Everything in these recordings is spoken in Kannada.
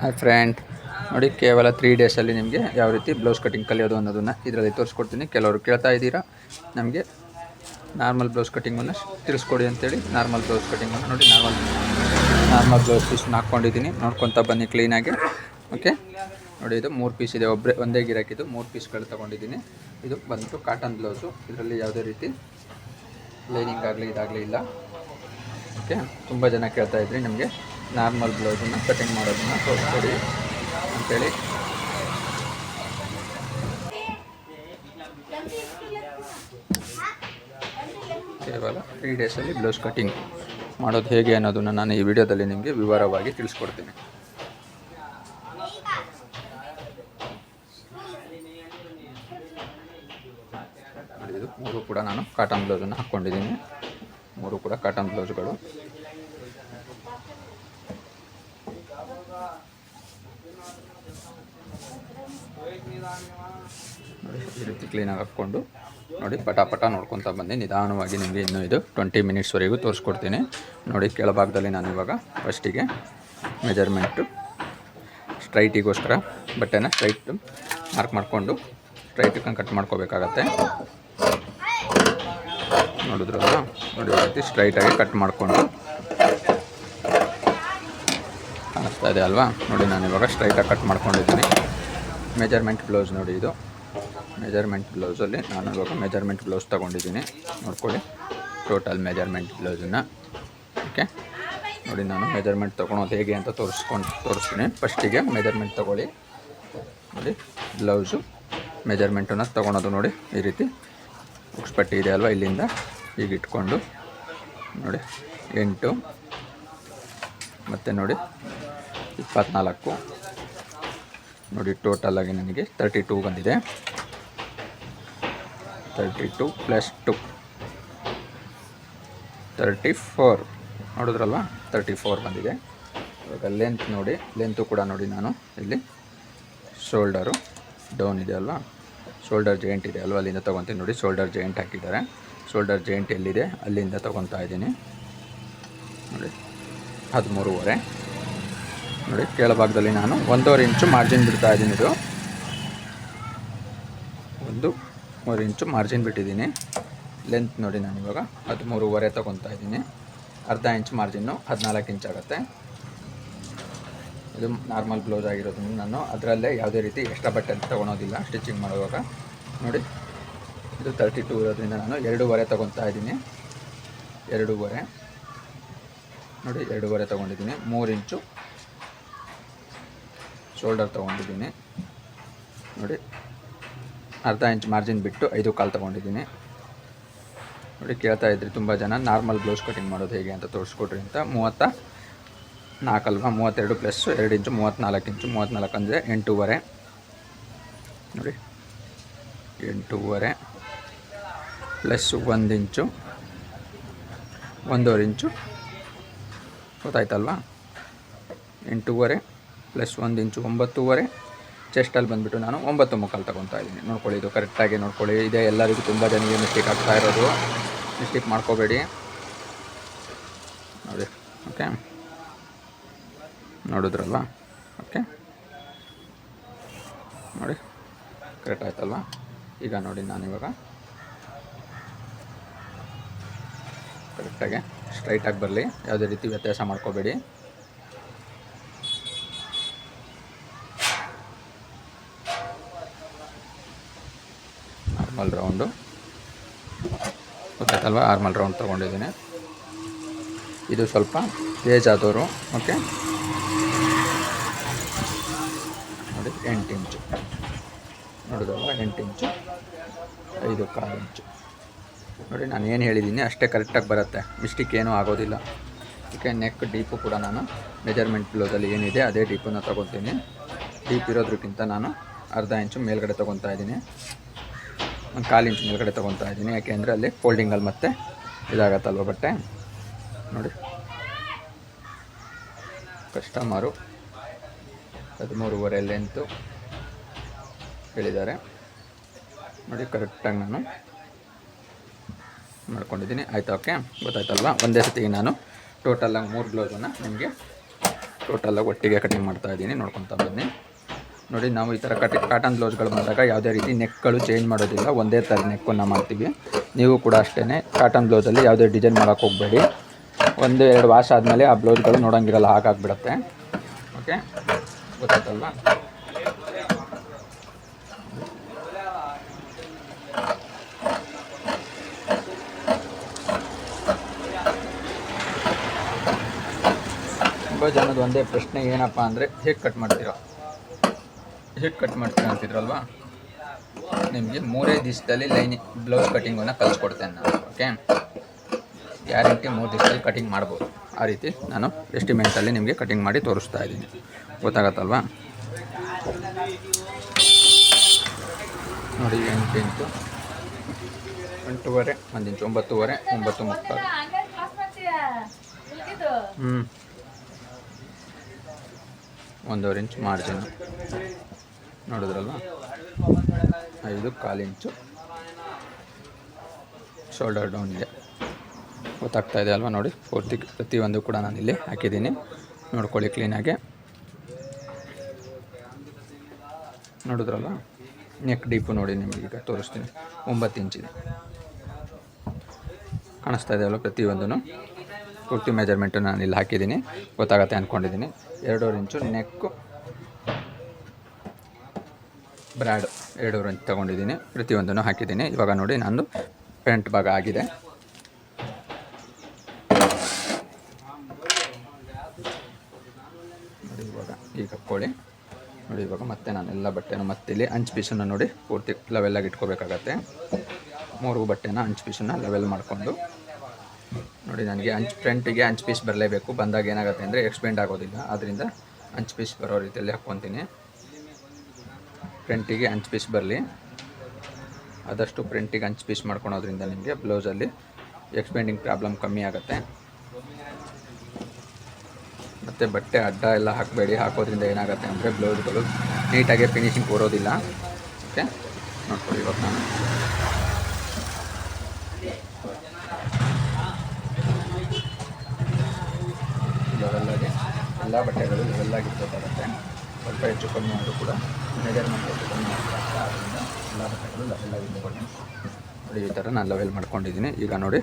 ಹಾಯ್ ಫ್ರೆಂಡ್ ನೋಡಿ, ಕೇವಲ ತ್ರೀ ಡೇಸಲ್ಲಿ ನಿಮಗೆ ಯಾವ ರೀತಿ ಬ್ಲೌಸ್ ಕಟಿಂಗ್ ಕಲಿಯೋದು ಅನ್ನೋದನ್ನು ಇದರಲ್ಲಿ ತೋರಿಸ್ಕೊಡ್ತೀನಿ. ಕೆಲವರು ಕೇಳ್ತಾ ಇದ್ದೀರಾ? ನಮಗೆ ನಾರ್ಮಲ್ ಬ್ಲೌಸ್ ಕಟಿಂಗನ್ನು ತಿಳಿಸ್ಕೊಡಿ ಅಂತೇಳಿ ನಾರ್ಮಲ್ ಬ್ಲೌಸ್ ಕಟಿಂಗನ್ನು ನೋಡಿ ನಾರ್ಮಲ್ ನಾರ್ಮಲ್ ಬ್ಲೌಸ್ ಪೀಸ್ನ ಹಾಕ್ಕೊಂಡಿದ್ದೀನಿ. ನೋಡ್ಕೊತಾ ಬನ್ನಿ ಕ್ಲೀನಾಗಿ ಓಕೆ ನೋಡಿ, ಇದು ಮೂರು ಪೀಸ್ ಇದೆ. ಒಬ್ಬರೇ ಒಂದೇ ಗಿರಾಕಿದ್ದು ಮೂರು ಪೀಸ್ಗಳು ತೊಗೊಂಡಿದ್ದೀನಿ. ಇದು ಬಂತು ಕಾಟನ್ ಬ್ಲೌಸು ಇದರಲ್ಲಿ ಯಾವುದೇ ರೀತಿ ಲೈನಿಂಗ್ ಆಗಲಿ, ಇದಾಗಲಿ ಇಲ್ಲ. ಓಕೆ ತುಂಬ ಜನ ಕೇಳ್ತಾ ಇದ್ರಿ ನಿಮಗೆ. ನಾರ್ಮಲ್ ಬ್ಲೌಸನ್ನು ಕಟಿಂಗ್ ಮಾಡೋದನ್ನು ತೋರಿಸ್ಕೊಡಿ ಅಂತೇಳಿ. ಕೇವಲ ತ್ರೀ ಡೇಸಲ್ಲಿ ಬ್ಲೌಸ್ ಕಟಿಂಗ್ ಮಾಡೋದು ಹೇಗೆ ಅನ್ನೋದನ್ನು ನಾನು ಈ ವಿಡಿಯೋದಲ್ಲಿ ನಿಮಗೆ ವಿವರವಾಗಿ ತಿಳಿಸ್ಕೊಡ್ತೀನಿ. ಇದು ಮೂರು ಕೂಡ ನಾನು ಕಾಟನ್ ಬ್ಲೌಸನ್ನು ಹಾಕ್ಕೊಂಡಿದ್ದೀನಿ. ಮೂರು ಕೂಡ ಕಾಟನ್ ಬ್ಲೌಸ್ಗಳು ನೋಡಿ ಈ ರೀತಿ ಕ್ಲೀನಾಗಿ ಹಾಕ್ಕೊಂಡು ನೋಡಿ ಪಟ ಪಟ ನೋಡ್ಕೊತಾ ಬಂದು ನಿಧಾನವಾಗಿ ನಿಮಗೆ ಇನ್ನೂ ಇದು ಟ್ವೆಂಟಿ ಮಿನಿಟ್ಸ್ವರೆಗೂ ತೋರಿಸ್ಕೊಡ್ತೀನಿ. ನೋಡಿ, ಕೆಳಭಾಗದಲ್ಲಿ ನಾನು ಇವಾಗ ಫಸ್ಟಿಗೆ ಮೆಜರ್ಮೆಂಟು ಸ್ಟ್ರೈಟಿಗೋಸ್ಕರ ಬಟ್ಟೆನ ಸ್ಟ್ರೈಟ್ ಮಾರ್ಕ್ ಮಾಡಿಕೊಂಡು ಸ್ಟ್ರೈಟಿಗೆ ಕಟ್ ಮಾಡ್ಕೋಬೇಕಾಗತ್ತೆ. ನೋಡಿದ್ರಲ್ಲ? ನೋಡಿ ರೀತಿ ಸ್ಟ್ರೈಟಾಗಿ ಕಟ್ ಮಾಡಿಕೊಂಡು ಕಾಣಿಸ್ತಾ ಇದೆ ಅಲ್ವಾ? ನೋಡಿ ನಾನು ಇವಾಗ ಸ್ಟ್ರೈಟಾಗಿ ಕಟ್ ಮಾಡ್ಕೊಂಡಿದ್ದೀನಿ. ಮೆಜರ್ಮೆಂಟ್ ಬ್ಲೌಸ್ ನೋಡಿ ಇದು. ಮೆಜರ್ಮೆಂಟ್ ಬ್ಲೌಸಲ್ಲಿ ನಾನು ಇವಾಗ ಮೆಜರ್ಮೆಂಟ್ ಬ್ಲೌಸ್ ತೊಗೊಂಡಿದ್ದೀನಿ. ನೋಡ್ಕೊಳ್ಳಿ. ಟೋಟಲ್ ಮೆಜರ್ಮೆಂಟ್ ಬ್ಲೌಸನ್ನು ಓಕೆ ನೋಡಿ ನಾನು ಮೆಜರ್ಮೆಂಟ್ ತೊಗೊಳೋದು ಹೇಗೆ ಅಂತ ತೋರಿಸ್ಕೊಂಡು, ತೋರಿಸ್ತೀನಿ. ಫಸ್ಟಿಗೆ ಮೆಜರ್ಮೆಂಟ್ ತೊಗೊಳ್ಳಿ. ನೋಡಿ ಬ್ಲೌಸು ಮೆಜರ್ಮೆಂಟನ್ನು ತೊಗೊಳೋದು ನೋಡಿ ಈ ರೀತಿ. ಉಕ್ಸ್ಪಟ್ಟಿ ಇದೆ ಅಲ್ವಾ ಇಲ್ಲಿಂದ? ಈಗ ಇಟ್ಕೊಂಡು. ನೋಡಿ, ಎಂಟು. ಮತ್ತು ನೋಡಿ, ಇಪ್ಪತ್ನಾಲ್ಕು. ನೋಡಿ ಟೋಟಲ್ ಆಗಿ ನನಗೆ ತರ್ಟಿ ಟೂ ಬಂದಿದೆ. Thirty two plus two thirty four ನೋಡಿದ್ರಲ್ವ? Thirty four ಬಂದಿದೆ. ಇವಾಗ ಲೆಂತ್ ನೋಡಿ ಲೆಂತು ಕೂಡ ನೋಡಿ ನಾನು ಇಲ್ಲಿ. ಶೋಲ್ಡರು ಡೌನ್ ಇದೆ ಅಲ್ವಾ? ಶೋಲ್ಡರ್ ಜಾಯಿಂಟ್ ಇದೆ ಅಲ್ವಾ? ಅಲ್ಲಿಂದ ತೊಗೊತೀನಿ ನೋಡಿ ಶೋಲ್ಡರ್ ಜಾಯಿಂಟ್ ಹಾಕಿದ್ದಾರೆ. ಶೋಲ್ಡರ್ ಜಾಯಿಂಟ್ ಎಲ್ಲಿದೆ? ಅಲ್ಲಿಂದ ತೊಗೊತಾ ಇದ್ದೀನಿ. ನೋಡಿ, ಹದಿಮೂರುವರೆ. ನೋಡಿ ಕೆಳಭಾಗದಲ್ಲಿ ನಾನು ಒಂದೂವರೆ ಇಂಚು ಮಾರ್ಜಿನ್ ಬಿಡ್ತಾ ಇದ್ದೀನಿ ಇದು. ಒಂದು ಮೂರು ಇಂಚು ಮಾರ್ಜಿನ್ ಬಿಟ್ಟಿದ್ದೀನಿ. ಲೆಂತ್ ನೋಡಿ ನಾನು ಇವಾಗ ಹದಿಮೂರುವರೆ ತೊಗೊತಾ ಇದ್ದೀನಿ. ಅರ್ಧ ಇಂಚು ಮಾರ್ಜಿನ್ನು ಹದಿನಾಲ್ಕು ಇಂಚ್ ಆಗುತ್ತೆ. ಇದು ನಾರ್ಮಲ್ ಬ್ಲೌಸ್ ಆಗಿರೋದ್ರಿಂದ ನಾನು ಅದರಲ್ಲೇ ಯಾವುದೇ ರೀತಿ ಎಕ್ಸ್ಟ್ರಾ ಬಟ್ಟೆ ತೊಗೊಳೋದಿಲ್ಲ ಸ್ಟಿಚಿಂಗ್ ಮಾಡುವಾಗ. ನೋಡಿ, ಇದು ತರ್ಟಿ ಟೂ ಇರೋದ್ರಿಂದ ನಾನು ಎರಡೂವರೆ ತೊಗೊತಾ ಇದ್ದೀನಿ. ಎರಡೂವರೆ. ನೋಡಿ, ಎರಡೂವರೆ ತೊಗೊಂಡಿದ್ದೀನಿ. ಮೂರು ಇಂಚು ಶೋಲ್ಡರ್ ತೊಗೊಂಡಿದ್ದೀನಿ. ನೋಡಿ, ಅರ್ಧ ಇಂಚ್ ಮಾರ್ಜಿನ್ ಬಿಟ್ಟು ಐದು ಕಾಲು ತೊಗೊಂಡಿದ್ದೀನಿ. ನೋಡಿ, ಕೇಳ್ತಾ ಇದ್ರಿ ತುಂಬ ಜನ. ನಾರ್ಮಲ್ ಬ್ಲೌಸ್ ಕಟಿಂಗ್ ಮಾಡೋದು ಹೇಗೆ ಅಂತ ತೋರಿಸ್ಕೊಡ್ರಿ ಅಂತ. ಮೂವತ್ತ ನಾಲ್ಕಲ್ವಾ ಮೂವತ್ತೆರಡು ಪ್ಲಸ್ ಎರಡು ಇಂಚು ಮೂವತ್ತ್ನಾಲ್ಕು ಇಂಚು ಮೂವತ್ತ್ನಾಲ್ಕು ಅಂದರೆ ಎಂಟೂವರೆ. ನೋಡಿ, ಎಂಟೂವರೆ ಪ್ಲಸ್ ಒಂದು ಇಂಚು, ಒಂದೂವರೆ ಇಂಚು. ಗೊತ್ತಾಯ್ತಲ್ವಾ? ಎಂಟೂವರೆ ಪ್ಲಸ್ ಒಂದು ಇಂಚು ಒಂಬತ್ತೂವರೆ. ಚೆಸ್ಟಲ್ಲಿ ಬಂದುಬಿಟ್ಟು ನಾನು ಒಂಬತ್ತು ಮುಕ್ಕಾಲು ತೊಗೊತಾ ಇದ್ದೀನಿ. ನೋಡ್ಕೊಳ್ಳಿ, ಇದು ಕರೆಕ್ಟಾಗಿ ನೋಡ್ಕೊಳ್ಳಿ. ಇದೇ, ಎಲ್ಲರಿಗೂ ತುಂಬ ಜನರಿಗೆ ಮಿಸ್ಟೇಕ್ ಆಗ್ತಾ ಇರೋದು. ಮಿಸ್ಟೇಕ್ ಮಾಡ್ಕೋಬೇಡಿ. ನೋಡಿ ಓಕೆ ನೋಡಿದ್ರಲ್ಲ? ಓಕೆ ನೋಡಿ ಕರೆಕ್ಟ್ ಆಯ್ತಲ್ವಾ? ಈಗ ನೋಡಿ ನಾನಿವಾಗ ಕರೆಕ್ಟಾಗಿ ಸ್ಟ್ರೈಟಾಗಿ ಬರಲಿ. ಯಾವುದೇ ರೀತಿ ವ್ಯತ್ಯಾಸ ಮಾಡ್ಕೋಬೇಡಿ. ನಾರ್ಮಲ್ ಓಕೆ ಅಲ್ವಾ ಆರ್ಮಲ್ ರೌಂಡ್ ತೊಗೊಂಡಿದ್ದೀನಿ. ಇದು ಸ್ವಲ್ಪ ಏಜ್ ಆದವರು ಓಕೆ? ನೋಡಿ, ಎಂಟು ಇಂಚು. ನೋಡಿದಲ್ವ ಎಂಟು ಇಂಚು, ಐದು ಕಾಲು ಇಂಚು. ನೋಡಿ, ನಾನು ಏನು ಹೇಳಿದ್ದೀನಿ, ಅಷ್ಟೇ ಕರೆಕ್ಟಾಗಿ ಬರುತ್ತೆ. ಮಿಸ್ಟೇಕ್ ಏನೂ ಆಗೋದಿಲ್ಲ. ಓಕೆ ನೆಕ್ ಡೀಪು ಕೂಡ ನಾನು ಮೆಜರ್ಮೆಂಟ್ ಬ್ಲೌಸಲ್ಲಿ ಏನಿದೆ, ಅದೇ ಡೀಪನ್ನು ತೊಗೊತೀನಿ. ಡೀಪ್ ಇರೋದಕ್ಕಿಂತ ನಾನು ಅರ್ಧ ಇಂಚು ಮೇಲ್ಗಡೆ ತೊಗೊತಾ ಇದ್ದೀನಿ. ಒಂದು ಕಾಲು ಮೇಲ್ಗಡೆ ತೊಗೊತಾ ಇದ್ದೀನಿ. ಯಾಕೆಂದರೆ ಅಲ್ಲಿ ಫೋಲ್ಡಿಂಗಲ್ಲಿ ಮತ್ತೆ ಇದಾಗತ್ತಲ್ವ ಬಟ್ಟೆ? ನೋಡಿ. ಕಸ್ಟಮರು ಹದಿಮೂರುವರೆ ಲೆಂತು ಹೇಳಿದ್ದಾರೆ. ನೋಡಿ ಕರೆಕ್ಟಾಗಿ ನಾನು ಮಾಡ್ಕೊಂಡಿದ್ದೀನಿ. ಆಯಿತು ಓಕೆ ಗೊತ್ತಾಯ್ತಲ್ವಾ? ಒಂದೇ ಸತಿಗೆ ನಾನು ಟೋಟಲಾಗಿ ಮೂರು ಬ್ಲೌಸನ್ನು ನಿಮಗೆ ಟೋಟಲ್ಲಾಗಿ ಒಟ್ಟಿಗೆ ಕಟಿಂಗ್ ಮಾಡ್ತಾ ಇದ್ದೀನಿ. ನೋಡ್ಕೊತಾ ಬನ್ನಿ. ನೋಡಿ, ನಾವು ಈ ಥರ ಕಟ್ ಕಾಟನ್ ಬ್ಲೌಸ್ಗಳು ಬಂದಾಗ ಯಾವುದೇ ರೀತಿ ನೆಕ್ಗಳು ಚೇಂಜ್ ಮಾಡೋದಿಲ್ಲ. ಒಂದೇ ಥರ ನೆಕ್ಕನ್ನು ಮಾಡ್ತೀವಿ. ನೀವು ಕೂಡ ಅಷ್ಟೇ ಕಾಟನ್ ಬ್ಲೌಸಲ್ಲಿ ಯಾವುದೇ ಡಿಸೈನ್ ಮಾಡೋಕ್ಕೆ ಹೋಗಬೇಡಿ. ಒಂದು, ಎರಡು ವಾಶ್ ಆದಮೇಲೆ ಆ ಬ್ಲೌಸ್ಗಳು ನೋಡೋಂಗಿರಲ್ಲ ಹಾಗಾಗ್ಬಿಡುತ್ತೆ ಓಕೆ ಗೊತ್ತಾಯ್ತಲ್ವಾ? ತುಂಬ ಜನದ ಒಂದೇ ಪ್ರಶ್ನೆ ಏನಪ್ಪ ಅಂದರೆ, ಹೇಗೆ ಕಟ್ ಮಾಡ್ತೀರಾ? ಹೇಗೆ ಕಟ್ ಮಾಡ್ತೀನಿ ಅಂತಿದ್ರಲ್ವಾ? ನಿಮಗೆ ಮೂರೇ ದಿವಸದಲ್ಲಿ ಲೈನ್ ಬ್ಲೌಸ್ ಕಟಿಂಗನ್ನು ಕಲಿಸ್ಕೊಡ್ತೇನೆ ನಾನು ಓಕೆ ಗ್ಯಾರಂಟಿ ಮೂರು ದಿವಸದಲ್ಲಿ ಕಟಿಂಗ್ ಮಾಡ್ಬೋದು. ಆ ರೀತಿ ನಾನು ಎಸ್ಟಿಮೇಟಲ್ಲಿ ನಿಮಗೆ ಕಟಿಂಗ್ ಮಾಡಿ ತೋರಿಸ್ತಾ ಇದ್ದೀನಿ. ಗೊತ್ತಾಗತ್ತಲ್ವಾ? ನೋಡಿ, ಎಂಟು ಇಂಚು ಎಂಟೂವರೆ ಒಂದು ಇಂಚು ಒಂಬತ್ತೂವರೆ ಒಂಬತ್ತು ಮುಕ್ಕಾಲು ಹ್ಞೂ ಒಂದೂವರೆ ಇಂಚ್ ಮಾರ್ಜಿನ್ ನೋಡಿದ್ರಲ್ವ? ಐದು ಕಾಲು ಇಂಚು ಶೋಲ್ಡರ್ ಇದೆ. ಗೊತ್ತಾಗ್ತಾ ಇದೆ ಅಲ್ವಾ ನೋಡಿ? ಪೂರ್ತಿ ಪ್ರತಿಯೊಂದು ಕೂಡ ನಾನು ಇಲ್ಲಿ ಹಾಕಿದ್ದೀನಿ. ನೋಡ್ಕೊಳ್ಳಿ ಕ್ಲೀನಾಗಿ ನೋಡಿದ್ರಲ್ಲ ನೆಕ್ ಡೀಪು ನೋಡಿ ನಿಮಗೆ ಈಗ ತೋರಿಸ್ತೀನಿ. ಒಂಬತ್ತು ಇಂಚಿದೆ ಕಾಣಿಸ್ತಾ ಇದೆ ಅಲ್ವ ಪ್ರತಿಯೊಂದೂ ಪೂರ್ತಿ ಮೆಜರ್ಮೆಂಟು ನಾನು ಇಲ್ಲಿ ಹಾಕಿದ್ದೀನಿ. ಗೊತ್ತಾಗತ್ತೆ ಅಂದ್ಕೊಂಡಿದ್ದೀನಿ ಎರಡೂವರೆ ಇಂಚು ನೆಕ್ಕು ಬ್ರ್ಯಾಡ್ ಎರಡು ರಂಚ್ ತೊಗೊಂಡಿದ್ದೀನಿ. ಪ್ರತಿಯೊಂದನ್ನು ಹಾಕಿದ್ದೀನಿ. ಇವಾಗ ನೋಡಿ ನಂದು ಫ್ರಂಟ್ ಭಾಗ ಆಗಿದೆ. ನೋಡಿ ಇವಾಗ ಈಗ ಹಾಕ್ಕೊಳ್ಳಿ ನೋಡಿ ಇವಾಗ ಮತ್ತೆ ನಾನು ಎಲ್ಲ ಬಟ್ಟೆನ ಮತ್ತೆ ಇಲ್ಲಿ ಅಂಚು ಪೀಸನ್ನು ನೋಡಿ ಪೂರ್ತಿ ಲೆವೆಲ್ಲಾಗಿ ಇಟ್ಕೋಬೇಕಾಗತ್ತೆ. ಮೂರು ಬಟ್ಟೆನ ಅಂಚು ಪೀಸನ್ನು ಲೆವೆಲ್ ಮಾಡಿಕೊಂಡು. ನೋಡಿ ನನಗೆ ಅಂಚ್ ಫ್ರಂಟಿಗೆ ಅಂಚ್ ಪೀಸ್ ಬರಲೇಬೇಕು. ಬಂದಾಗ ಏನಾಗುತ್ತೆ ಅಂದರೆ ಎಕ್ಸ್ಪೆಂಡ್ ಆಗೋದಿಲ್ಲ. ಆದ್ದರಿಂದ ಅಂಚ್ ಪೀಸ್ ಬರೋ ರೀತಿಯಲ್ಲಿ ಹಾಕ್ಕೊತೀನಿ. ಫ್ರಂಟಿಗೆ ಅಂಚ್ ಪೀಸ್ ಬರಲಿ. ಆದಷ್ಟು ಫ್ರಂಟಿಗೆ ಅಂಚ್ ಪೀಸ್ ಮಾಡ್ಕೊಳೋದ್ರಿಂದ ನಿಮಗೆ ಬ್ಲೌಸಲ್ಲಿ ಎಕ್ಸ್ಪೆಂಡಿಂಗ್ ಪ್ರಾಬ್ಲಮ್ ಕಮ್ಮಿ ಆಗುತ್ತೆ. ಮತ್ತು ಬಟ್ಟೆ ಅಡ್ಡ ಎಲ್ಲ ಹಾಕಬೇಡಿ. ಹಾಕೋದ್ರಿಂದ ಏನಾಗುತ್ತೆ ಅಂದರೆ ಬ್ಲೌಸ್ಗಳು ನೀಟಾಗಿ ಫಿನಿಶಿಂಗ್ ಕೊಡೋದಿಲ್ಲ. ಓಕೆ ನೋಡ್ಕೊಳ್ಳಿ ಇವಾಗ ನಾನು. ಲೆವೆಲ್ಲಾಗಿ ಎಲ್ಲ ಬಟ್ಟೆಗಳು ಇವೆಲ್ಲ ಇರಬೇಕಾಗತ್ತೆ ಸ್ವಲ್ಪ ಹೆಚ್ಚು ಕಮ್ಮಿ ಆದರೂ ಕೂಡ ಮೆಜರ್ಮೆಂಟ್ ಹೆಚ್ಚು ಕಮ್ಮಿ ಆಗ್ತಾ ನೋಡಿ ಈ ಥರ ನಾನು ಲೆವೆಲ್ ಮಾಡ್ಕೊಂಡಿದ್ದೀನಿ. ಈಗ ನೋಡಿ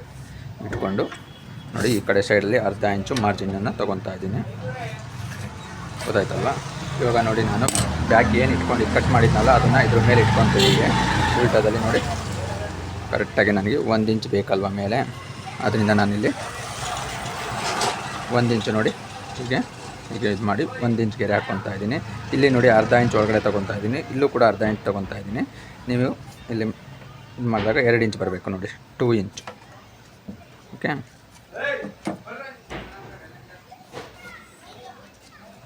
ಇಟ್ಕೊಂಡು ನೋಡಿ ಈ ಕಡೆ ಸೈಡಲ್ಲಿ ಅರ್ಧ ಇಂಚು ಮಾರ್ಜಿನನ್ನು ತೊಗೊತಾ ಇದ್ದೀನಿ. ಗೊತ್ತಾಯ್ತಲ್ವ? ಇವಾಗ ನೋಡಿ ನಾನು ಬ್ಯಾಗ್ ಏನು ಇಟ್ಕೊಂಡು ಕಟ್ ಮಾಡಿದ್ನಲ್ಲ ಅದನ್ನು ಇದ್ರ ಮೇಲೆ ಇಟ್ಕೊತೀನಿ ಹೀಗೆ. ಉಲ್ಟದಲ್ಲಿ ನೋಡಿ ಕರೆಕ್ಟಾಗಿ ನನಗೆ ಒಂದು ಇಂಚ್ ಬೇಕಲ್ವ ಮೇಲೆ. ಅದರಿಂದ ನಾನಿಲ್ಲಿ ಒಂದು ಇಂಚು ನೋಡಿ ಹೀಗೆ ಹೀಗೆ ಇದು ಮಾಡಿ ಒಂದು ಇಂಚ್ ಗೆರೆ ಹಾಕ್ಕೊತಾ ಇದ್ದೀನಿ. ಇಲ್ಲಿ ನೋಡಿ ಅರ್ಧ ಇಂಚ್ ಒಳಗಡೆ ತೊಗೊತಾ ಇದ್ದೀನಿ. ಇಲ್ಲೂ ಕೂಡ ಅರ್ಧ ಇಂಚ್ ತೊಗೊತಾ ಇದ್ದೀನಿ. ನೀವು ಇಲ್ಲಿ ಇದು ಮಾಡಿದಾಗ ಎರಡು ಇಂಚ್ ಬರಬೇಕು ನೋಡಿ. Two inch. ಓಕೆ?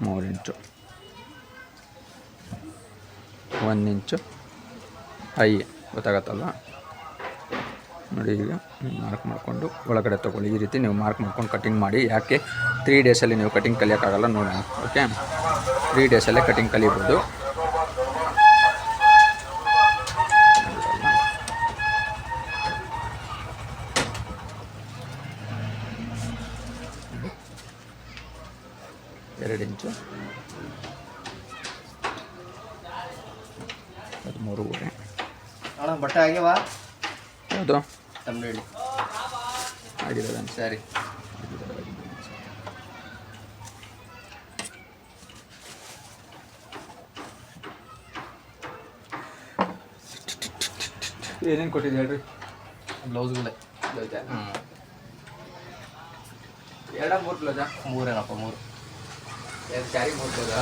ಮೂರು ಇಂಚು. ಒಂದು ಇಂಚು. ಐ ಗೊತ್ತಾಗತ್ತಲ್ವ? ನೋಡಿ ಈಗ ಮಾರ್ಕ್ ಮಾಡಿಕೊಂಡು ಒಳಗಡೆ ತೊಗೊಳ್ಳಿ. ಈ ರೀತಿ ನೀವು ಮಾರ್ಕ್ ಮಾಡ್ಕೊಂಡು ಕಟಿಂಗ್ ಮಾಡಿ ಯಾಕೆ ತ್ರೀ ಡೇಸಲ್ಲಿ ನೀವು ಕಟಿಂಗ್ ಕಲಿಯೋಕ್ಕಾಗಲ್ಲ ನೋಡೋಣ. ಓಕೆ ತ್ರೀ ಡೇಸಲ್ಲೇ ಕಟಿಂಗ್ ಕಲಿಬೋದು. ಎರಡು ಇಂಚು ಹದಿಮೂರುವರೆ. ಬಟ್ಟೆ ಆಗ್ಯಾವ ಯಾವುದು? ತಮಿಳು ಆಗಿದೆ ಸರಿ. ಏನೇನು ಕೊಟ್ಟಿದ್ದು ಹೇಳ್ರಿ? ಬ್ಲೌಸ್ಗಳೇ ಬ್ಲೌಸ? ಹ್ಞೂ ಎರಡ ಮೂರು ಬ್ಲೌಸ? ಮೂರೇನಪ್ಪ ಮೂರು. ಎರಡು ಸ್ಯಾರಿ ಮೂರು ಬ್ಲೌಸ?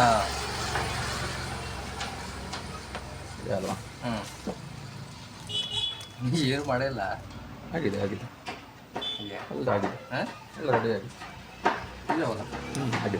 ಅಲ್ವಾ? ಹ್ಞೂ ಏನು ಮಾಡಿಲ್ಲ ಆಗಿದೆ ಆಗಿದೆ ಎಲ್ಲ ಆಗಿದೆ ಹಾಂ ಎಲ್ಲ ರೆಡಿ ಆಗಿದೆ ಇಲ್ಲ ಅವಲ್ಲ ಹ್ಞೂ ಆಗಿದೆ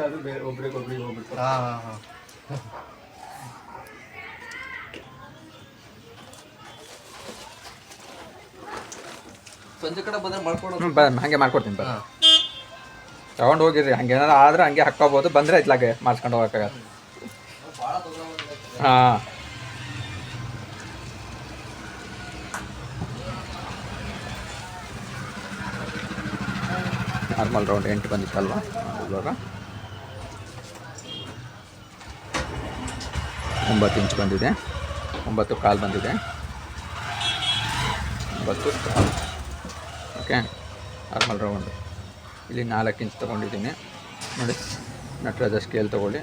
ಆದರೂ ಬೇರೆ ಒಬ್ರಿಗೆ ಹೋಗ್ಬಿಟ್ಟು ಹಾಂ ಹಾಂ ಹಾಂ. ಸಂಜೆ ಕಡೆ ಬಂದರೆ ಬ ಹಾಗೆ ಮಾಡ್ಕೊಡ್ತೀನಿ ಬರ್ ತಗೊಂಡು ಹೋಗಿರಿ ಹಂಗೆ ಏನಾರು ಆದ್ರೆ ಹಂಗೆ ಹಾಕ್ಕೋಬೋದು ಬಂದರೆ ಇತ್ಲಾಗೆ ಮಾಡಿಸ್ಕೊಂಡು ಹೋಗೋಕ್ಕಾಗತ್ತೆ ಹಾಂ. ನಾರ್ಮಲ್ ರೌಂಡ್ ಎಂಟು ಬಂದಿತ್ತಲ್ವಾ ಇವಾಗ? ಒಂಬತ್ತು ಇಂಚ್ ಬಂದಿದೆ. ಒಂಬತ್ತು ಕಾಲು ಬಂದಿದೆ. ಒಂಬತ್ತು. ಓಕೆ. Normal round. ಇಲ್ಲಿ ನಾಲ್ಕು ಇಂಚ್ ತೊಗೊಂಡಿದ್ದೀನಿ. ನೋಡಿ, ನಟರಾಜ ಸ್ಕೇಲ್ ತೊಗೊಳ್ಳಿ.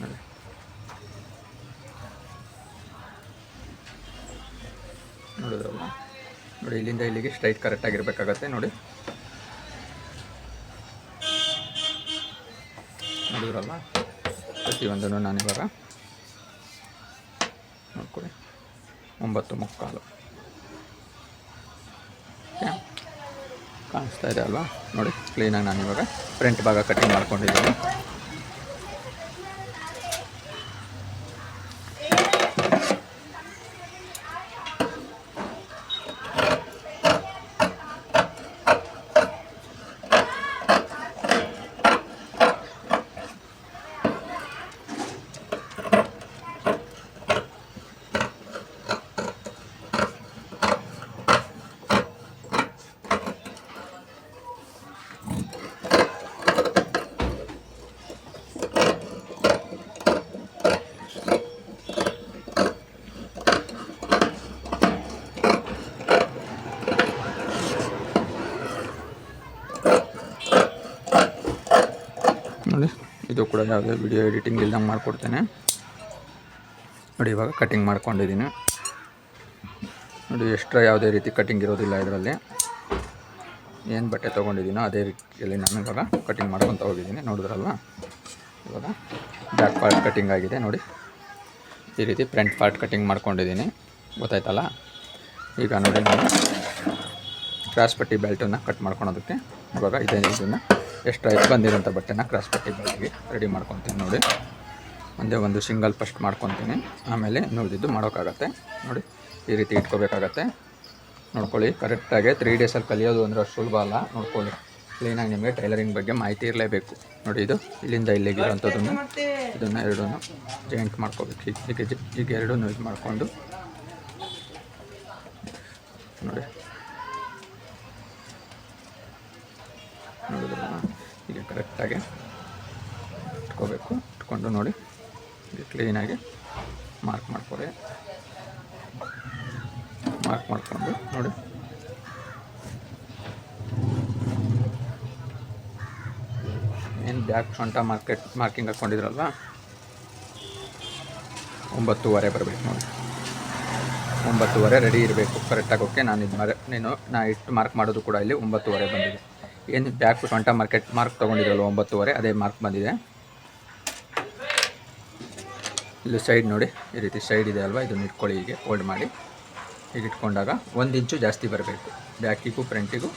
ನೋಡಿ. ನೋಡಿದ್ರಲ್ಲ ನೋಡಿ, ಇಲ್ಲಿಂದ ಇಲ್ಲಿಗೆ ಸ್ಟ್ರೈಟ್ ಕರೆಕ್ಟಾಗಿರ್ಬೇಕಾಗತ್ತೆ ನೋಡಿ. ನೋಡಿದ್ರಲ್ಲ? ಪ್ರತಿಯೊಂದನ್ನು ಇವಾಗ ನೋಡ್ಕೊಳ್ಳಿ. ಒಂಬತ್ತು ಮುಕ್ಕಾಲು. ಓಕೆ ಕಾಣಿಸ್ತಾ ಇದೆ ಅಲ್ವಾ? ನೋಡಿ ಕ್ಲೀನಾಗಿ ನಾನಿವಾಗ ಫ್ರಂಟ್ ಭಾಗ ಕಟಿಂಗ್ ಮಾಡ್ಕೊಂಡಿದ್ದೀನಿ ನೋಡಿ ಇದು ಕೂಡ ಯಾವುದೇ ವಿಡಿಯೋ ಎಡಿಟಿಂಗ್ ಇಲ್ದಂಗೆ ಮಾಡಿಕೊಡ್ತೇನೆ. ನೋಡಿ, ಇವಾಗ ಕಟಿಂಗ್ ಮಾಡ್ಕೊಂಡಿದ್ದೀನಿ. ನೋಡಿ ಎಕ್ಸ್ಟ್ರಾ ಯಾವುದೇ ರೀತಿ ಕಟಿಂಗ್ ಇರೋದಿಲ್ಲ ಇದರಲ್ಲಿ. ಏನು ಬಟ್ಟೆ ತೊಗೊಂಡಿದ್ದೀನೋ ಅದೇ ರೀತಿಯಲ್ಲಿ ನಾನು ಇವಾಗ ಕಟಿಂಗ್ ಮಾಡ್ಕೊತ ಹೋಗಿದ್ದೀನಿ. ನೋಡಿದ್ರಲ್ವ? ಇವಾಗ ಬ್ಯಾಕ್ ಪಾರ್ಟ್ ಕಟಿಂಗ್ ಆಗಿದೆ. ನೋಡಿ, ಈ ರೀತಿ ಫ್ರಂಟ್ ಪಾರ್ಟ್ ಕಟಿಂಗ್ ಮಾಡ್ಕೊಂಡಿದ್ದೀನಿ. ಗೊತ್ತಾಯ್ತಲ್ಲ? ಈಗ ನೋಡಿ, ನಾನು ಕ್ರಾಸ್ ಪಟ್ಟಿ ಬೆಲ್ಟನ್ನು ಕಟ್ ಮಾಡ್ಕೊಳೋದಕ್ಕೆ ಇವಾಗ ಇದೇ ಇದನ್ನು. ಎಷ್ಟು ಐದು ಬಂದಿರೋಂಥ ಬಟ್ಟೆನ ಕ್ರಾಸ್ ಪಟ್ಟಿ ಬೆಲ್ಟ್ಗೆ ರೆಡಿ ಮಾಡ್ಕೊತೀನಿ ನೋಡಿ. ಒಂದೇ ಒಂದು ಸಿಂಗಲ್ ಫಸ್ಟ್ ಮಾಡ್ಕೊತೀನಿ. ಆಮೇಲೆ ಇನ್ನುಳಿದಿದ್ದು ಮಾಡೋಕ್ಕಾಗತ್ತೆ. ನೋಡಿ, ಈ ರೀತಿ ಇಟ್ಕೋಬೇಕಾಗತ್ತೆ. ನೋಡ್ಕೊಳ್ಳಿ ಕರೆಕ್ಟಾಗಿ ತ್ರೀ ಡೇಸಲ್ಲಿ ಕಲಿಯೋದು ಅಂದರೆ ಅಷ್ಟು ಸುಲಭ ಅಲ್ಲ. ನೋಡ್ಕೊಳ್ಳಿ ಕ್ಲೀನಾಗಿ ನಿಮಗೆ ಟೈಲರಿಂಗ್ ಬಗ್ಗೆ ಮಾಹಿತಿ ಇರಲೇಬೇಕು. ನೋಡಿ, ಇದು ಇಲ್ಲಿಂದ ಇಲ್ಲಿಗೆ ಇರೋಂಥದ್ದನ್ನು ಇದನ್ನು ಎರಡನ್ನು ಜಾಯಿಂಟ್ ಮಾಡ್ಕೋಬೇಕು. ಹೀಗೆ ಹೀಗೆ ಈಗ ಎರಡೂ ಇದು ಮಾಡಿಕೊಂಡು. ನೋಡಿ ನೋಡಿದ್ರಲ್ಲ ಹೀಗೆ ಕರೆಕ್ಟಾಗಿ ಇಟ್ಕೋಬೇಕು ಇಟ್ಕೊಂಡು ನೋಡಿ ಹೀಗೆ ಕ್ಲೀನಾಗಿ ಮಾರ್ಕ್ ಮಾಡ್ಕೊಳ್ಳಿ ಮಾರ್ಕ್ ಮಾಡಿಕೊಂಡು ನೋಡಿ. ಏನು ಬ್ಯಾಕ್ ಸೊಂಟ ಮಾರ್ಕೆಟ್, ಮಾರ್ಕಿಂಗ್ ಹಾಕ್ಕೊಂಡಿದ್ರಲ್ವ ಒಂಬತ್ತುವರೆ ಬರಬೇಕು ನೋಡಿ. ಒಂಬತ್ತುವರೆ ರೆಡಿ ಇರಬೇಕು ಕರೆಕ್ಟಾಗಿ ಓಕೆ ನಾನು ಇದು ಮರ, ನೀನು, ನಾ ಇಟ್ಟು ಮಾರ್ಕ್ ಮಾಡೋದು ಕೂಡ ಇಲ್ಲಿ ಒಂಬತ್ತುವರೆ ಬಂದಿದೆ. ಏನು ಬ್ಯಾಕ್ ಸೊಂಟ ಮಾರ್ಕೆಟ್, ಮಾರ್ಕ್ ತೊಗೊಂಡಿದ್ರಲ್ಲ ಒಂಬತ್ತುವರೆ, ಅದೇ ಮಾರ್ಕ್ ಬಂದಿದೆ. ಇಲ್ಲಿ ಸೈಡ್ ನೋಡಿ, ಈ ರೀತಿ ಸೈಡ್ ಇದೆ ಅಲ್ವಾ? ಇದನ್ನು ಇಟ್ಕೊಳ್ಳಿ ಹೀಗೆ ಹೋಲ್ಡ್ ಮಾಡಿ. ಹೀಗೆ ಇಟ್ಕೊಂಡಾಗ ಒಂದು ಇಂಚು ಜಾಸ್ತಿ ಬರಬೇಕು. ಬ್ಯಾಕಿಗೂ ಫ್ರಂಟಿಗೂ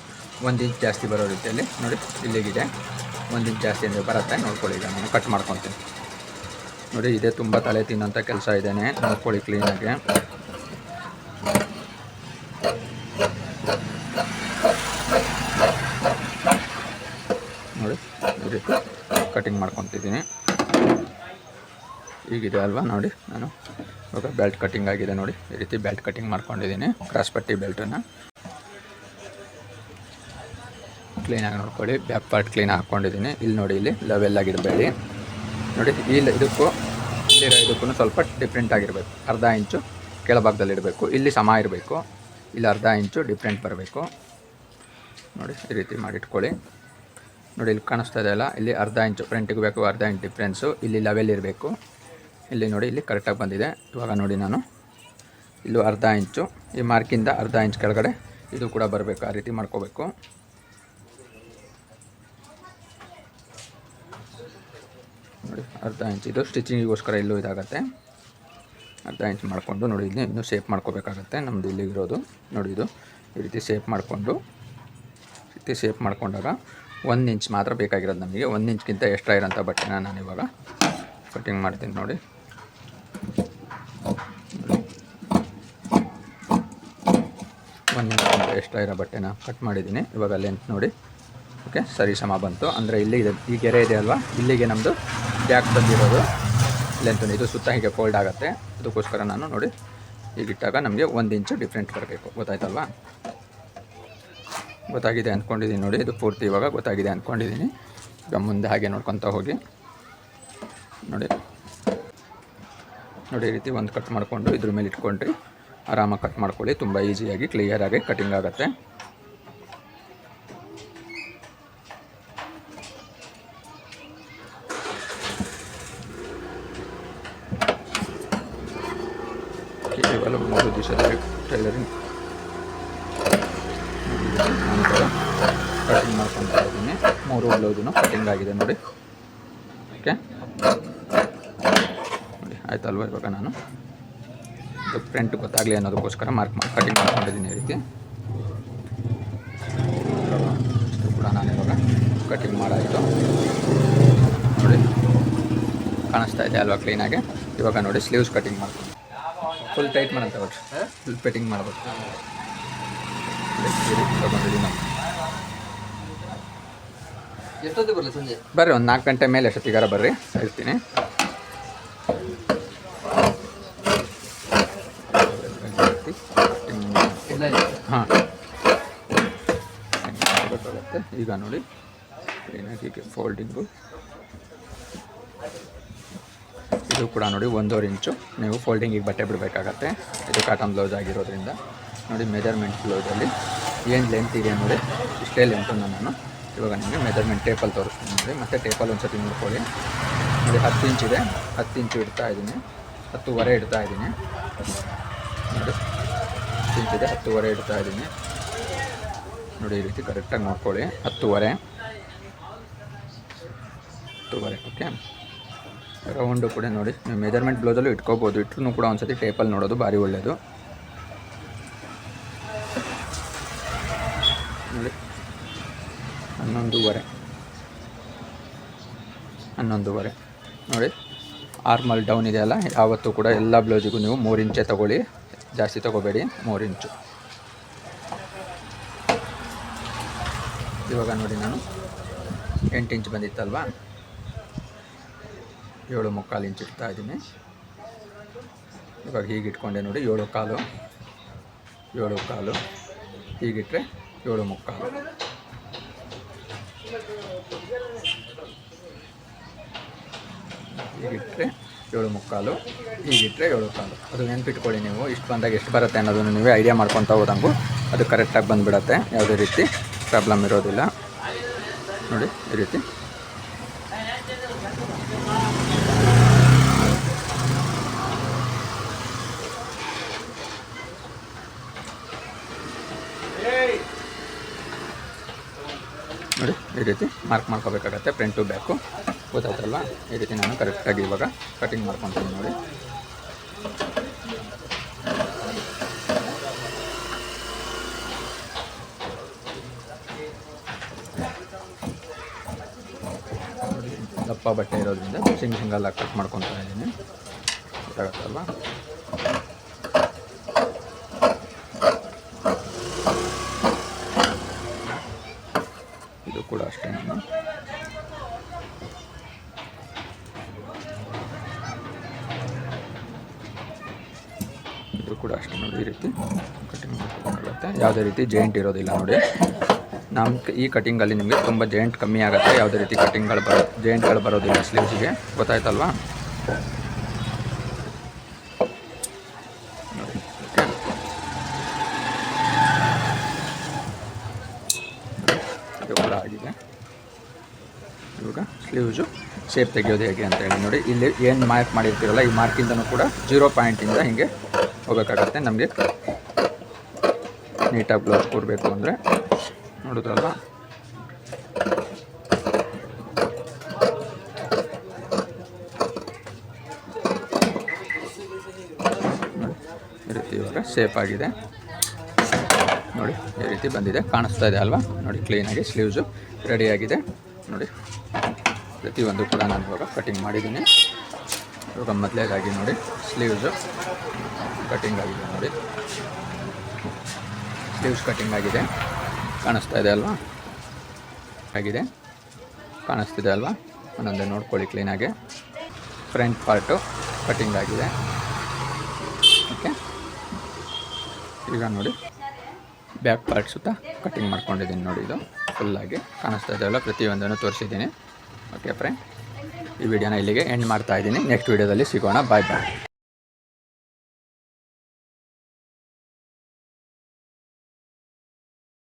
ಒಂದು ಇಂಚ್ ಜಾಸ್ತಿ ಬರೋ ರೀತಿಯಲ್ಲಿ ನೋಡಿ, ಇಲ್ಲಿಗಿದೆ. ಒಂದು ಇಂಚ್ ಜಾಸ್ತಿ ಅಂದರೆ ಬರುತ್ತೆ. ನೋಡ್ಕೊಳ್ಳಿ ಈಗ ನಾನು ಕಟ್ ಮಾಡ್ಕೊತೀನಿ. ನೋಡಿ, ಇದೇ ತುಂಬ ತಲೆ ತಿನ್ನೋಂಥ ಕೆಲಸ ಇದ್ದೇನೆ ನೋಡ್ಕೊಳ್ಳಿ ಕ್ಲೀನಾಗೆ ನೋಡಿ ಕಟಿಂಗ್ ಮಾಡ್ಕೊತಿದ್ದೀನಿ. ಈಗಿದೆ ಅಲ್ವಾ? ನೋಡಿ, ನಾನು ಇವಾಗ ಬೆಲ್ಟ್ ಕಟಿಂಗ್ ಆಗಿದೆ ನೋಡಿ. ಈ ರೀತಿ ಬೆಲ್ಟ್ ಕಟ್ಟಿಂಗ್ ಮಾಡ್ಕೊಂಡಿದ್ದೀನಿ. ಕ್ರಾಸ್ ಪಟ್ಟಿ ಬೆಲ್ಟನ್ನು ಕ್ಲೀನಾಗಿ ನೋಡ್ಕೊಳ್ಳಿ. ಬ್ಯಾಕ್ ಪಾರ್ಟ್ ಕ್ಲೀನ್ ಹಾಕ್ಕೊಂಡಿದ್ದೀನಿ ಇಲ್ಲಿ ನೋಡಿ, ಇಲ್ಲಿ ಲೆವೆಲ್ ಆಗಿರಬೇಡಿ. ನೋಡಿ ಇಲ್ಲಿ ಇದಕ್ಕೂ ಇಲ್ಲಿರೋ ಇದಕ್ಕೂ ಸ್ವಲ್ಪ ಡಿಫ್ರೆಂಟ್ ಆಗಿರಬೇಕು. ಅರ್ಧ ಇಂಚು ಕೆಳಭಾಗದಲ್ಲಿ ಇಡಬೇಕು ಇಲ್ಲಿ ಸಮ ಇರಬೇಕು. ಇಲ್ಲಿ ಅರ್ಧ ಇಂಚು ಡಿಫ್ರೆಂಟ್ ಬರಬೇಕು. ನೋಡಿ, ಈ ರೀತಿ ಮಾಡಿಟ್ಕೊಳ್ಳಿ. ನೋಡಿ, ಇಲ್ಲಿ ಕಾಣಿಸ್ತಾ ಇದೆ ಅಲ್ಲ? ಇಲ್ಲಿ ಅರ್ಧ ಇಂಚು ಫ್ರಂಟಿಗೆ ಬೇಕು, ಅರ್ಧ ಇಂಚು ಡಿಫ್ರೆನ್ಸು ಇಲ್ಲಿ ಲೆವೆಲ್ ಇರಬೇಕು. ಇಲ್ಲಿ ನೋಡಿ, ಇಲ್ಲಿ ಕರೆಕ್ಟಾಗಿ ಬಂದಿದೆ. ಇವಾಗ ನೋಡಿ ನಾನು. ಇಲ್ಲೂ ಅರ್ಧ ಇಂಚು. ಈ ಮಾರ್ಕಿಂದ ಅರ್ಧ ಇಂಚ್ ಕೆಳಗಡೆ ಇದು ಕೂಡ ಬರಬೇಕು, ಆ ರೀತಿ ಮಾಡ್ಕೋಬೇಕು. ನೋಡಿ, ಅರ್ಧ ಇಂಚ್. ಇದು ಸ್ಟಿಚಿಂಗಿಗೋಸ್ಕರ ಇಲ್ಲೂ ಇದಾಗತ್ತೆ. ಅರ್ಧ ಇಂಚ್ ಮಾಡಿಕೊಂಡು ನೋಡಿ, ಇಲ್ಲಿ ಇನ್ನೂ ಶೇಪ್ ಮಾಡ್ಕೋಬೇಕಾಗತ್ತೆ. ನಮ್ಮದು ಇಲ್ಲಿಗಿರೋದು ನೋಡಿ ಇದು, ಈ ರೀತಿ ಶೇಪ್ ಮಾಡಿಕೊಂಡು. ಈ ರೀತಿ ಶೇಪ್ ಮಾಡಿಕೊಂಡಾಗ ಒಂದು ಇಂಚ್ ಮಾತ್ರ ಬೇಕಾಗಿರೋದು ನಮಗೆ. ಒಂದು ಇಂಚ್ಗಿಂತ ಎಕ್ಸ್ಟ್ರಾ ಇರೋಂಥ ಬಟ್ಟೆನ ನಾನು ಇವಾಗ ಕಟಿಂಗ್ ಮಾಡ್ತೀನಿ ನೋಡಿ ಒಂದು ಇಂಚ್ಗಿಂತ ಎಕ್ಸ್ಟ್ರಾ ಇರೋ ಬಟ್ಟೆನ ಕಟ್ ಮಾಡಿದ್ದೀನಿ. ಇವಾಗ ಲೆಂತ್ ನೋಡಿ. ಓಕೆ ಸರಿ, ಸಮ ಬಂತು. ಅಂದರೆ ಇಲ್ಲಿ ಇದೆ, ಈ ಗೆರೆ ಇದೆ ಅಲ್ವಾ? ಇಲ್ಲಿಗೆ ನಮ್ಮದು ಬ್ಯಾಕ್ ಬಂದಿರೋದು. ಲೆಂತ್ ಇದು ಸುತ್ತ ಹೀಗೆ ಫೋಲ್ಡ್ ಆಗುತ್ತೆ. ಅದಕ್ಕೋಸ್ಕರ ನಾನು ನೋಡಿ ಹೀಗಿಟ್ಟಾಗ ನಮಗೆ ಒಂದು ಇಂಚು ಡಿಫ್ರೆಂಟ್ ಬರಬೇಕು ಗೊತ್ತಾಯ್ತಲ್ವಾ? ಗೊತ್ತಾಗಿದೆ ಅಂದ್ಕೊಂಡಿದ್ದೀನಿ ನೋಡಿ. ಇದು ಪೂರ್ತಿ ಇವಾಗ ಗೊತ್ತಾಗಿದೆ ಅಂದ್ಕೊಂಡಿದ್ದೀನಿ ಈಗ ಮುಂದೆ ಹಾಗೆ ನೋಡ್ಕೊತ ಹೋಗಿ. ನೋಡಿ. ನೋಡಿ, ಈ ರೀತಿ ಒಂದು ಕಟ್ ಮಾಡಿಕೊಂಡು ಇದ್ರ ಮೇಲೆ ಇಟ್ಕೊಂಡ್ರಿ. ಆರಾಮಾಗಿ ಕಟ್ ಮಾಡ್ಕೊಳ್ಳಿ. ತುಂಬ ಈಸಿಯಾಗಿ ಕ್ಲಿಯರಾಗಿ ಕಟಿಂಗ್ ಆಗುತ್ತೆ. ಕೇವಲ ಮೂರು ದಿವಸದಲ್ಲಿ ಟೈಲರಿಂಗ್ ಕಟಿಂಗ್ ಮಾಡ್ಕೊತಾ ಇದ್ದೀನಿ. ಮೂರು ಬ್ಲೌಸನ್ನು ಕಟಿಂಗ್ ಆಗಿದೆ ನೋಡಿ. ಓಕೆ ನೋಡಿ, ಆಯ್ತಲ್ವ ಇವಾಗ ನಾನು? ಫ್ರಂಟ್ ಗೊತ್ತಾಗಲಿ ಅನ್ನೋದಕ್ಕೋಸ್ಕರ ಮಾರ್ಕ್ ಮಾಡಿ ಕಟಿಂಗ್ ಮಾಡ್ಕೊಂಡಿದ್ದೀನಿ ಈ ರೀತಿ ಕೂಡ ನಾನು ಇವಾಗ ಕಟಿಂಗ್ ಮಾಡಾಯಿತು. ನೋಡಿ ಕಾಣಿಸ್ತಾ ಇದೆ ಅಲ್ವಾ ಕ್ಲೀನಾಗಿ ಇವಾಗ ನೋಡಿ ಸ್ಲೀವ್ಸ್ ಕಟಿಂಗ್ ಮಾಡ್ತೀನಿ. ಫುಲ್ ಟೈಟ್ ಮಾಡಂತ ಒಟ್ಟು ಫುಲ್ ಫಿಟ್ಟಿಂಗ್ ಮಾಡ್ಬೇಕು. ನಾವು ಎಷ್ಟೊತ್ತಿಗೆ ಬರಲಿ ಸಂಜೆ? ಬರ್ರಿ ಒಂದು ನಾಲ್ಕು ಗಂಟೆ ಮೇಲೆ ಎಷ್ಟೊತ್ತಿಗಾರ ಬರ್ರಿ ಹೇಳ್ತೀನಿ ಇಲ್ಲ ಇಲ್ಲ ಹಾಂ ಮಾಡಬೇಕಾಗತ್ತೆ ಈಗ ನೋಡಿ. ಕ್ಲೀನಾಗಿ ಹೀಗೆ ಫೋಲ್ಡಿಂಗು ಇದು ಕೂಡ ನೋಡಿ ಒಂದೂವರೆ ಇಂಚು. ನೀವು ಫೋಲ್ಡಿಂಗಿಗೆ ಬಟ್ಟೆ ಬಿಡಬೇಕಾಗತ್ತೆ. ಇದು ಕಾಟನ್ ಬ್ಲೌಸ್ ಆಗಿರೋದ್ರಿಂದ. ನೋಡಿ ಮೆಜರ್ಮೆಂಟ್ ಬ್ಲೌಸಲ್ಲಿ ಏನು ಲೆಂತ್ ಇದೆ ನೋಡಿ. ಇಷ್ಟೇ ಲೆಂತನ್ನು ನಾನು ಇವಾಗ ನಿಮಗೆ ಮೆಜರ್ಮೆಂಟ್ ಟೇಪಲ್ಲಿ ತೋರಿಸ್ತೀನಿ ನೋಡಿ. ಮತ್ತು ಟೇಪಲ್ಲಿ ಒಂದು ಸರ್ತಿ ನೋಡ್ಕೊಳ್ಳಿ. ನೋಡಿ ಹತ್ತು ಇಂಚ್ ಇದೆ. ಹತ್ತು ಇಂಚು ಇಡ್ತಾ ಇದ್ದೀನಿ. ಹತ್ತುವರೆ ಇಡ್ತಾ ಇದ್ದೀನಿ. ನೋಡಿ. ಹತ್ತು ಇಂಚಿದೆ ಹತ್ತುವರೆ ಇಡ್ತಾ ಇದ್ದೀನಿ. ನೋಡಿ, ಈ ರೀತಿ ಕರೆಕ್ಟಾಗಿ ನೋಡ್ಕೊಳ್ಳಿ. ಹತ್ತುವರೆ. ಹತ್ತುವರೆ ಓಕೆ ರೌಂಡು ಕೂಡ ನೋಡಿ, ನೀವು ಮೆಜರ್ಮೆಂಟ್ ಬ್ಲೌಸಲ್ಲೂ ಇಟ್ಕೋಬೋದು. ಇಟ್ರೂ ಕೂಡ ಒಂದ್ಸತಿ ಟೇಪಲ್ಲಿ ನೋಡೋದು ಭಾರಿ ಒಳ್ಳೆಯದು ನೋಡಿ, ಹನ್ನೊಂದೂವರೆ. ಹನ್ನೊಂದೂವರೆ. ನೋಡಿ ಆರ್ಮಲ್ ಡೌನ್ ಇದೆಯಲ್ಲ ಯಾವತ್ತೂ ಕೂಡ ಎಲ್ಲ ಬ್ಲೌಸಿಗೂ ನೀವು ಮೂರು ಇಂಚೆ ತೊಗೊಳ್ಳಿ. ಜಾಸ್ತಿ ತೊಗೋಬೇಡಿ, ಮೂರು ಇಂಚು. ಇವಾಗ ನೋಡಿ ನಾನು. ಎಂಟು ಇಂಚ್ ಬಂದಿತ್ತಲ್ವಾ? ಏಳು ಮುಕ್ಕಾಲು ಇಂಚ್ ಇಡ್ತಾ ಇದ್ದೀನಿ. ಇವಾಗ ಹೀಗೆ ಇಟ್ಕೊಂಡೆ ನೋಡಿ, ಏಳು ಕಾಲು ಏಳು ಕಾಲು ಹೀಗಿಟ್ಟರೆ ಏಳು ಮುಕ್ಕಾಲು. ಹೀಗಿಟ್ಟರೆ ಏಳು ಮುಕ್ಕಾಲು, ಹೀಗಿಟ್ರೆ ಏಳು ಕಾಲು. ಅದು ನೆನ್ಪಿಟ್ಕೊಳ್ಳಿ ನೀವು, ಇಷ್ಟು ಬಂದಾಗ ಎಷ್ಟು ಬರುತ್ತೆ ಅನ್ನೋದನ್ನು ನೀವೇ ಐಡಿಯಾ ಮಾಡ್ಕೊತಾ ಹೋದಂಗೂ ಅದು ಕರೆಕ್ಟಾಗಿ ಬಂದುಬಿಡತ್ತೆ, ಯಾವುದೇ ರೀತಿ ಪ್ರಾಬ್ಲಮ್ ಇರೋದಿಲ್ಲ. ನೋಡಿ, ಈ ರೀತಿ. ನೋಡಿ, ಈ ರೀತಿ ಮಾರ್ಕ್ ಮಾಡ್ಕೋಬೇಕಾಗತ್ತೆ ಪ್ರಿಂಟು ಬ್ಯಾಕು. ಗೊತ್ತಾಗಲ್ವಾ ಈ ರೀತಿ ನಾನು ಕರೆಕ್ಟಾಗಿ ಇವಾಗ ಕಟಿಂಗ್ ಮಾಡ್ಕೊತೀನಿ ನೋಡಿ ನೋಡಿ. ಬಟ್ಟೆ ಇರೋದ್ರಿಂದ ಸಿಂಗ್ ಸಿಂಗಲ್ ಕಟ್ ಮಾಡ್ಕೊತಾ ಇದ್ದೀನಿ. ಗೊತ್ತಾಗತ್ತಲ್ವಾ? ಇದು ಕೂಡ ಅಷ್ಟೇ ನಾನು. ಇದು ಕೂಡ ಅಷ್ಟೇ ನೋಡಿ ಈ ರೀತಿ. ಕಟಿಂಗ್ ಮಾಡ್ಕೋಬೇಕಾಗತ್ತೆ ಯಾವುದೇ ರೀತಿ ಜೈಂಟ್ ಇರೋದಿಲ್ಲ ನೋಡಿ. ನಮ್ಮ ಈ ಕಟಿಂಗಲ್ಲಿ ನಿಮಗೆ ತುಂಬ ಜಾಯಿಂಟ್ ಕಮ್ಮಿ ಆಗುತ್ತೆ. ಯಾವುದೇ ರೀತಿ ಕಟಿಂಗ್ಗಳು ಬರೋ ಜಾಯಿಂಟ್ಗಳು ಬರೋದಿಲ್ಲ ಸ್ಲೀವ್ಸಿಗೆ ಗೊತ್ತಾಯ್ತಲ್ವಾ? ಆಗಿದೆ. ಇವಾಗ ಸ್ಲೀವ್ಸು ಶೇಪ್ ತೆಗೆಯೋದು ಹೇಗೆ ಅಂತ ಹೇಳಿ ನೋಡಿ. ಇಲ್ಲಿ ಏನು ಮಾರ್ಕ್ ಮಾಡಿರ್ತೀರಲ್ಲ, ಈ ಮಾರ್ಕಿಂದನೂ ಕೂಡ ಜೀರೋ ಪಾಯಿಂಟಿಂದ ಹಿಂಗೆ ಹೋಗಬೇಕಾಗತ್ತೆ. ನಮಗೆ ನೀಟಾಗಿ ಬ್ಲೌಸ್ ಕೊಡಬೇಕು ಅಂದರೆ. ಮಾಡೋದಲ್ಲ ಇವಾಗ ಸೇಫ್ ಆಗಿದೆ. ನೋಡಿ, ಈ ರೀತಿ ಬಂದಿದೆ, ಕಾಣಿಸ್ತಾ ಇದೆ ಅಲ್ವಾ? ನೋಡಿ ಕ್ಲೀನಾಗಿ ಸ್ಲೀವ್ಸು ರೆಡಿಯಾಗಿದೆ ನೋಡಿ, ಪ್ರತಿಯೊಂದು ಕೂಡ ನಾನು ಇವಾಗ ಕಟಿಂಗ್ ಮಾಡಿದ್ದೀನಿ. ಇವಾಗ ಮೊದಲೇದಾಗಿ ನೋಡಿ ಸ್ಲೀವ್ಸು ಕಟಿಂಗ್ ಆಗಿದೆ, ನೋಡಿ. ಸ್ಲೀವ್ಸ್ ಕಟಿಂಗ್ ಆಗಿದೆ. ಕಾಣಿಸ್ತಾ ಇದೆ ಅಲ್ವಾ? ಆಗಿದೆ ಕಾಣಿಸ್ತಿದೆ ಅಲ್ವಾ? ಒಂದೊಂದೇ ನೋಡ್ಕೊಳ್ಳಿ ಕ್ಲೀನಾಗಿ ಫ್ರಂಟ್ ಪಾರ್ಟು ಕಟಿಂಗ್ ಆಗಿದೆ. ಓಕೆ ಈಗ ನೋಡಿ. ಬ್ಯಾಕ್ ಪಾರ್ಟ್ ಸುತ್ತ ಕಟಿಂಗ್ ಮಾಡ್ಕೊಂಡಿದ್ದೀನಿ ನೋಡಿ ಇದು. ಫುಲ್ಲಾಗಿ ಕಾಣಿಸ್ತಾ ಇದೆಯಲ್ಲ ಪ್ರತಿಯೊಂದನ್ನು ತೋರಿಸಿದ್ದೀನಿ. ಓಕೆ ಫ್ರೆಂಡ್ ಈ ವಿಡಿಯೋನ ಇಲ್ಲಿಗೆ ಎಂಡ್ ಮಾಡ್ತಾ ಇದ್ದೀನಿ. ನೆಕ್ಸ್ಟ್ ವಿಡಿಯೋದಲ್ಲಿ ಸಿಗೋಣ. ಬಾಯ್ ಬಾಯ್